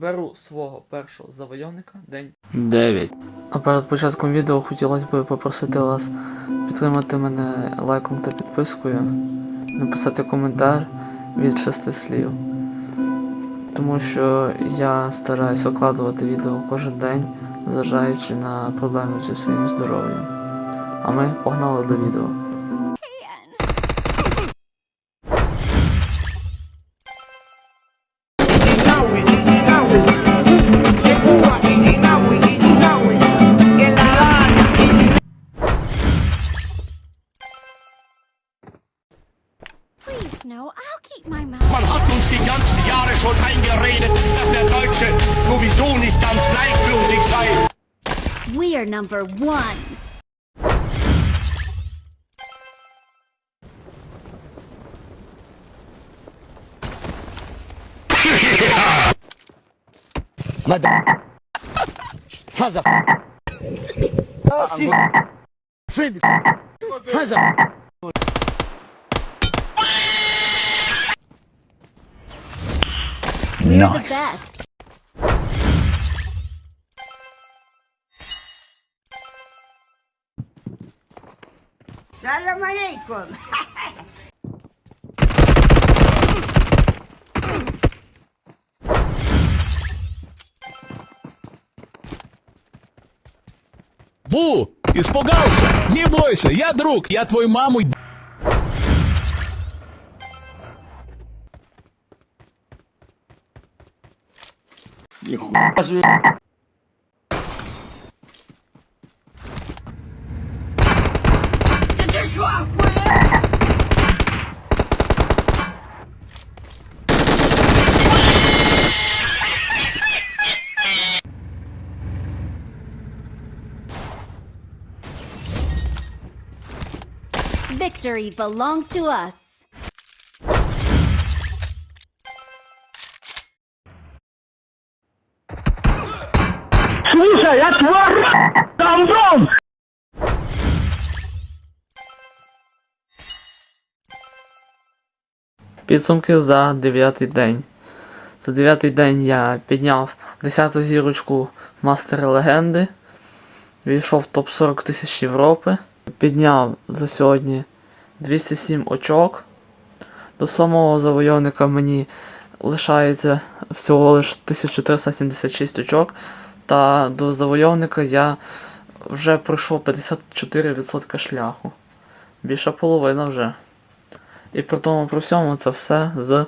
беру свого першого завойовника день 9. А перед початком відео хотілося б попросити вас підтримати мене лайком та підпискою, написати коментар від шести слів. Тому що я стараюсь викладувати відео кожен день, зважаючи на проблеми зі своїм здоров'ям. А ми погнали до відео. Please, no, I'll keep my mouth. Man hat uns die ganzen Jahre schon eingeredet, dass der Deutsche sowieso nicht ganz gleichblutig sei. We're number one. We're the best. Salam alaikum. Бу! Испугался? Не бойся, я друг, я твою маму еб- Victory belongs to us. Підсумки за дев'ятий день. За дев'ятий день я підняв 10 зірочку Мастера Легенди. Війшов в топ-40 тисяч Європи. Підняв за сьогодні 207 очок. До самого завойовника мені лишається всього лиш 1376 очок. Та до завойовника я вже пройшов 54% шляху. Більша половина вже. І при тому при всьому це все з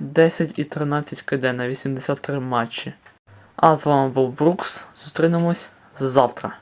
10 і 13 КД на 83 матчі. А з вами був Брукс. Зустрінемось завтра.